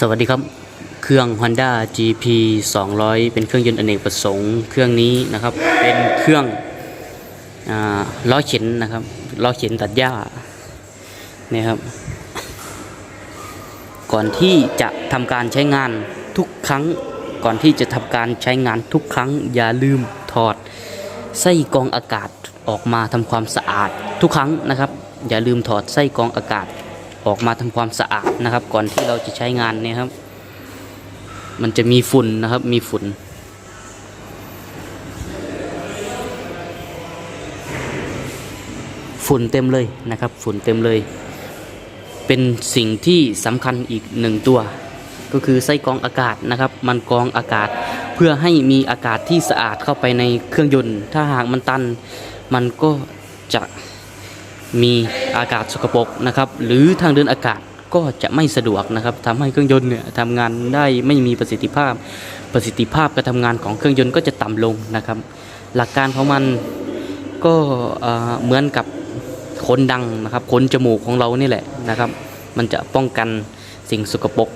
สวัสดีครับ เครื่อง Honda GP 200 เป็นเครื่องยนต์อเนกประสงค์ เครื่องนี้นะครับ เป็นเครื่องอล้อเข็นนะครับ ล้อเข็นตัดหญ้าเนี่ยครับ ก่อนที่จะทำการใช้งานทุกครั้ง ก่อนที่จะทำการใช้งานทุกครั้ง อย่าลืมถอดไส้กรองอากาศออกมาทำความสะอาดทุกครั้งนะครับ อย่าลืมถอดไส้กรองอากาศ ออกมาทำความสะอาดนะครับ ก่อนที่เราจะใช้งานเนี่ยครับ มันจะมีฝุ่นนะครับ มีฝุ่นฝุ่นเต็มเลยนะครับ ฝุ่นเต็มเลย เป็นสิ่งที่สำคัญอีกหนึ่งตัว ก็คือไส้กรองอากาศนะครับ มันกรองอากาศเพื่อให้มีอากาศที่สะอาดเข้าไปในเครื่องยนต์ ถ้าหากมันตัน มันก็จะ มีอากาศสกปรกนะครับหรือทางเดินอากาศก็จะไม่สะดวกนะครับทำให้เครื่องยนต์เนี่ยทำงานได้ไม่มีประสิทธิภาพ ประสิทธิภาพการทำงานของเครื่องยนต์ก็จะต่ำลงนะครับ หลักการของมันก็เหมือนกับขนดังนะครับขนจมูกของเรานี่แหละนะครับ มันจะป้องกันสิ่งสกปรก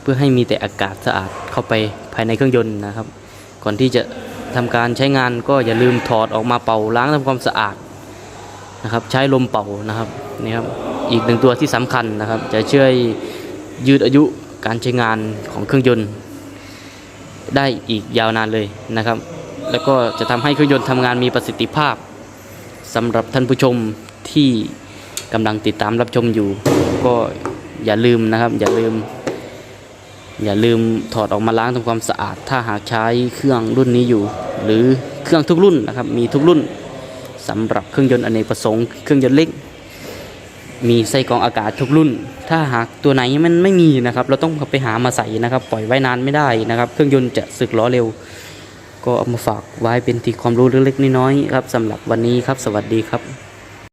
เพื่อให้มีแต่อากาศสะอาดเข้าไปภายในเครื่องยนต์นะครับ ก่อนที่จะทำการใช้งานก็อย่าลืมถอดออกมาเป่าล้างทำความสะอาด นะครับใช้ลมเป่านะครับนี่ครับอีกหนึ่งตัวที่สำคัญนะครับ จะช่วยยืดอายุการใช้งานของเครื่องยนต์ ได้อีกยาวนานเลยนะครับ แล้วก็จะทำให้เครื่องยนต์ทำงานมีประสิทธิภาพสำหรับท่านผู้ชมที่กำลังติดตามรับชมอยู่ ก็อย่าลืมนะครับ อย่าลืม อย่าลืมถอดออกมาล้างทำความสะอาด ถ้าหากใช้เครื่องรุ่นนี้อยู่ หรือเครื่องทุกรุ่นนะครับมีทุกรุ่น สำหรับเครื่องยนต์อเนกประสงค์เครื่องยนต์เล็ก มีไส้กรองอากาศทุกรุ่น ถ้าหากตัวไหนมันไม่มีนะครับ เราต้องไปหามาใส่นะครับ ปล่อยไว้นานไม่ได้นะครับ เครื่องยนต์จะสึกล้อเร็ว ก็เอามาฝากไว้เป็นที่ความรู้เล็กๆน้อยๆครับสำหรับวันนี้ครับ สวัสดีครับ